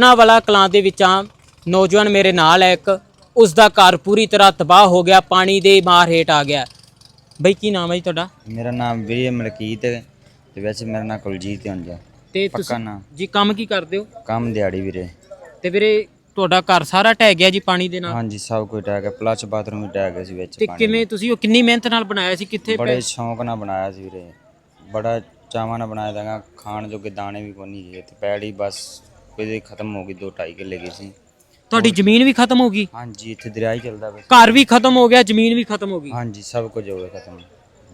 ਨਾ ਵਾਲਾ ਕਲਾਂ ਦੇ ਵਿੱਚ ਆ ਨੌਜਵਾਨ ਮੇਰੇ ਨਾਲ ਹੈ ਇੱਕ। ਉਸ ਦਾ ਘਰ ਪੂਰੀ ਤਰ੍ਹਾਂ ਤਬਾਹ ਹੋ ਗਿਆ ਪਾਣੀ ਦੇ ਮਾਰ ਹੇਠ ਆ ਗਿਆ। ਬਈ ਕੀ ਨਾਮ ਹੈ ਜੀ ਤੁਹਾਡਾ? ਮੇਰਾ ਨਾਮ ਵੀਰੇ ਮਲਕੀਤ ਹੈ ਤੇ ਵੈਸੇ ਮੇਰਾ ਨਾਮ ਕੁਲਜੀਤ ਹੈ ਉਂਝ ਤੇ ਪੱਕਾ ਤੁਸੀਂ ਨਾਮ। ਜੀ ਕੰਮ ਕੀ ਕਰਦੇ ਹੋ? ਕੰਮ ਦਿਹਾੜੀ ਵੀਰੇ। ਤੇ ਵੀਰੇ ਤੁਹਾਡਾ ਘਰ ਸਾਰਾ ਢਹਿ ਗਿਆ ਜੀ ਪਾਣੀ ਦੇ ਨਾਲ? ਹਾਂਜੀ ਸਭ ਕੁਝ ਟੈਗ ਹੈ ਪਲੱਸ ਬਾਥਰੂਮ ਵੀ ਟੈਗ ਹੈ ਸੀ ਵਿੱਚ ਤੇ ਪਾਣੀ ਕਿਵੇਂ ਤੁਸੀਂ ਉਹ ਕਿੰਨੀ ਮਿਹਨਤ ਨਾਲ ਬਣਾਇਆ ਸੀ? ਕਿੱਥੇ ਬੜੇ ਪੈ- ਸ਼ੌਂਕ ਨਾਲ ਬਣਾਇਆ ਸੀ ਵੀਰੇ। ਬੜਾ ਚਾਵਾਂ ਨਾਲ ਬਣਾਇਆ ਦਾਗਾ ਖਾਣ ਜੋਗੇ ਦਾਣੇ ਵੀ ਕੋਈ ਨਹੀਂ ਜੇ ਤੇ ਪੈੜੀ ਬਸ ਕੋਈ ਖਤਮ ਹੋ ਗਈ 2 2.5 ਕਿੱਲੇ ਗਈ ਸੀ। ਤੁਹਾਡੀ ਜ਼ਮੀਨ ਵੀ ਖਤਮ ਹੋ ਗਈ? ਹਾਂਜੀ ਇੱਥੇ ਦਰਿਆ ਹੀ ਚੱਲਦਾ ਬਸ ਘਰ ਵੀ ਖਤਮ ਹੋ ਗਿਆ ਜ਼ਮੀਨ ਵੀ ਖਤਮ ਹੋ ਗਈ? ਹਾਂਜੀ ਸਭ ਕੁਝ ਹੋ ਗਿਆ ਖਤਮ।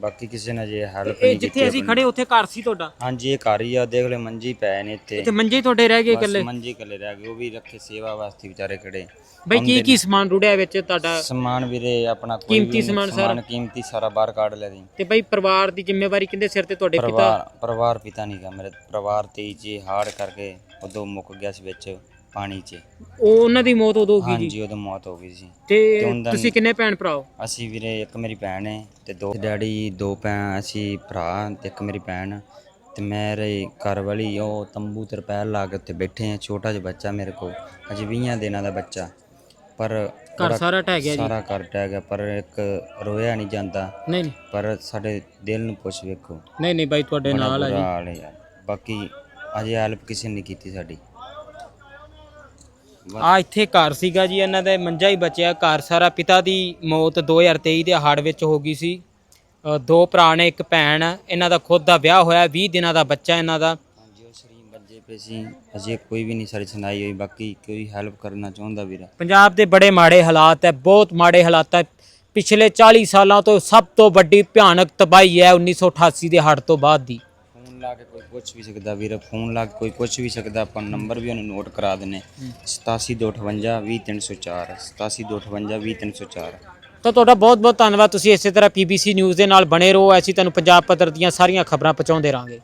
ਬਾਕੀ ਕਿਸੇ ਨੇ ਜੇ ਹੈਲਪ ਇਹ ਨਹੀਂ ਜਿੱਥੇ ਅਸੀਂ ਆਪਣੀ। ਖੜੇ ਉੱਥੇ ਘਰ ਸੀ ਤੁਹਾਡਾ? ਹਾਂਜੀ ਇਹ ਘਰ ਹੀ ਆ ਦੇਖ ਲੈ ਮੰਜੀ ਪਏ ਨੇ ਇੱਥੇ। ਤੇ ਮੰਜੇ ਹੀ ਤੁਹਾਡੇ ਰਹਿ ਗਏ ਬਸ ਇਕੱਲੇ? ਮੰਜੀ ਇਕੱਲੇ ਰਹਿ ਗਏ ਉਹ ਵੀ ਰੱਖੇ ਸੇਵਾ ਵਾਸਤੇ ਵਿਚਾਰੇ ਖੜੇ। ਬਈ ਕੀ ਕੀ ਸਮਾਨ ਰੁੜਿਆ ਵਿੱਚ ਤੁਹਾਡਾ? ਸਮਾਨ ਵੀਰੇ ਆਪਣਾ ਕੋਈ ਕੀਮਤੀ ਵੀ ਨਹੀਂ, ਸਮਾਨ ਸਾਰਾ? ਕੀਮਤੀ ਸਾਰਾ ਬਾਹਰ ਕੱਢ ਲਿਆ ਦੀ ਤੇ ਬਈ ਪਰਿਵਾਰ ਦੀ ਜ਼ਿੰਮੇਵਾਰੀ ਕਿੰਦੇ ਸਿਰ ਤੇ ਤੁਹਾਡੇ ਪਿਤਾ? ਪਰਿਵਾਰ ਪਰਿਵਾਰ ਪਿਤਾ ਨਹੀਂ ਗਾ ਮੇਰੇ ਪਰਿਵਾਰ ਤੇ ਜੀ ਹਾੜ ਕਰਕੇ ਉਦੋਂ ਮੁੱਕ ਗਿਆ ਸੀ ਵਿੱਚ। ਪਾਣੀ 'ਚ। ਉਹ ਉਹਨਾਂ ਦੀ ਮੌਤ ਉਦੋਂ ਹੋ ਗਈ ਜੀ? ਹਾਂਜੀ ਉਦੋਂ ਮੌਤ ਹੋ ਗਈ ਸੀ। ਤੇ ਉਹਨਾਂ ਤੁਸੀਂ ਕਿੰਨੇ ਭੈਣ ਭਰਾ ਹੋ? ਅਸੀਂ ਵੀਰੇ ਇੱਕ ਮੇਰੀ ਭੈਣ ਹੈ ਤੇ ਦੋ ਡੈਡੀ ਦੋ ਭੈਣ ਅਸੀਂ ਭਰਾ ਤੇ ਇੱਕ ਮੇਰੀ ਭੈਣ। ਤੇ ਮੇਰੇ ਘਰ ਵਾਲੀ ਉਹ ਤੰਬੂ ਤਰਪੈਲ ਲਾ ਕੇ ਉੱਤੇ ਬੈਠੇ ਆ। ਛੋਟਾ ਜਿਹਾ ਬੱਚਾ ਮੇਰੇ ਕੋਲ ਅਜੇ 20 ਦਿਨਾਂ ਦਾ ਬੱਚਾ। ਪਰ ਘਰ ਸਾਰਾ ਢਹਿ ਗਿਆ ਜੀ? ਸਾਰਾ ਘਰ ਟਹਿ ਗਿਆ ਪਰ ਇੱਕ ਰੋਇਆ ਨਹੀਂ ਜਾਂਦਾ। ਨਹੀਂ ਨਹੀਂ। ਪਰ ਸਾਡੇ ਦਿਲ ਨੂੰ ਪੁੱਛ ਵੇਖੋ। ਨਹੀਂ ਨਹੀਂ ਬਾਈ ਤੁਹਾਡੇ ਬੜਾ ਨਾਲ ਆ ਬੁਰਾ ਜੀ ਹਾਲ ਹੈ ਯਾਰ। ਬਾਕੀ ਅਜੇ ਹੈਲਪ ਕਿਸੇ ਨੇ ਨਹੀਂ ਕੀਤੀ ਸਾਡੀ। ਆ ਇੱਥੇ ਘਰ ਸੀਗਾ ਜੀ ਇਹਨਾਂ ਦਾ ਮੰਜਾ ਹੀ ਬਚਿਆ। ਘਰ ਸਾਰਾ ਪਿਤਾ ਦੀ ਮੌਤ 2023 ਦੇ ਹੜ੍ਹ ਵਿੱਚ ਹੋ ਗਈ ਸੀ। ਅ, ਦੋ ਭਰਾ ਨੇ ਇੱਕ ਭੈਣ ਇਹਨਾਂ ਦਾ ਖੁਦ ਦਾ ਵਿਆਹ ਹੋਇਆ 20 ਦਿਨਾਂ ਦਾ ਬੱਚਾ ਇਹਨਾਂ ਦਾ। ਹਾਂਜੀ ਉਹ ਸ਼ਰੀਰ ਬੱਜੇ ਪਏ ਸੀ। ਅਜੇ ਕੋਈ ਵੀ ਨਹੀਂ ਸਾਡੀ ਸੁਣਾਈ ਹੋਈ ਬਾਕੀ ਕੋਈ ਹੈਲਪ ਕਰਨਾ ਚਾਹੁੰਦਾ ਵੀਰ। ਪੰਜਾਬ ਦੇ ਬੜੇ ਮਾੜੇ ਹਾਲਾਤ ਹੈ ਬਹੁਤ ਮਾੜੇ ਹਾਲਾਤ ਹੈ। ਪਿਛਲੇ 40 ਸਾਲਾਂ ਤੋਂ ਸਭ ਤੋਂ ਵੱਡੀ ਭਿਆਨਕ ਤਬਾਹੀ ਹੈ 1988 ਦੇ ਹੜ੍ਹ ਤੋਂ ਬਾਅਦ ਦੀ। ਫੋਨ ਲਾ ਕੇ ਕੋਈ ਪੁੱਛ ਵੀ ਸਕਦਾ ਵੀਰ ਫੋਨ ਲਾ ਕੇ ਕੋਈ ਪੁੱਛ ਵੀ ਸਕਦਾ ਆਪਾਂ ਨੰਬਰ ਵੀ ਉਹਨੂੰ ਨੋਟ ਕਰਾ ਦਿੰਨੇ 8728 20304 8728 20304 ਤਾਂ ਤੁਹਾਡਾ ਬਹੁਤ ਬਹੁਤ ਧੰਨਵਾਦ ਤੁਸੀਂ ਇਸੇ ਤਰ੍ਹਾਂ ਪੀਬੀਸੀ ਨਿਊਜ਼ ਦੇ ਨਾਲ ਬਣੇ ਰਹੋ ਅਸੀਂ ਤੁਹਾਨੂੰ ਪੰਜਾਬ ਪੱਧਰ ਦੀਆਂ ਸਾਰੀਆਂ ਖਬਰਾਂ ਪਹੁੰਚਾਉਂਦੇ ਰਾਂਗੇ।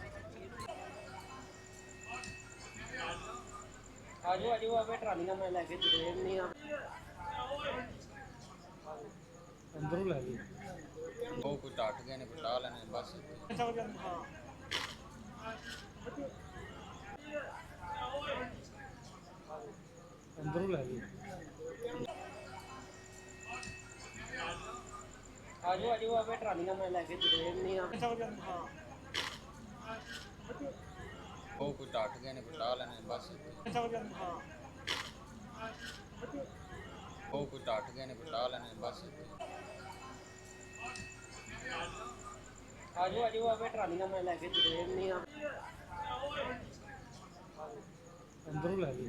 ਆਜੋ ਆਜੋ ਆਵੇ ਟਰਾਲੀਆਂ ਮੈਂ ਲੈ ਕੇ ਦੇ ਨਹੀਂ ਆ ਅੰਦਰੋਂ ਲੈ ਗਏ ਉਹ ਕੋਈ ਟੱਟ ਗਏ ਨੇ ਲਾ ਲੈਣੇ ਬਸ। ਅੰਦਰੋਂ ਲੈ ਗਏ ਆਜੋ ਆਜੋ ਆਵੇ ਟਰਾਲੀਆਂ ਮੈਂ ਲੈ ਕੇ ਦੇ ਨਹੀਂ ਆ। ਉਹ ਕੋਈ ਟੱਟ ਗਏ ਨੇ ਲਾ ਲੈਣੇ ਬਸ। ਉਹ ਕੋਈ ਟੱਟ ਗਏ ਨੇ ਲਾ ਲੈਣੇ ਬਸ। ਆਜੋ ਆਜੋ ਆਵੇ ਟਰਾਲੀਆਂ ਮੈਂ ਲੈ ਕੇ ਦੇ ਨਹੀਂ ਆ। ਅੰਦਰੋਂ ਲੈ ਗਏ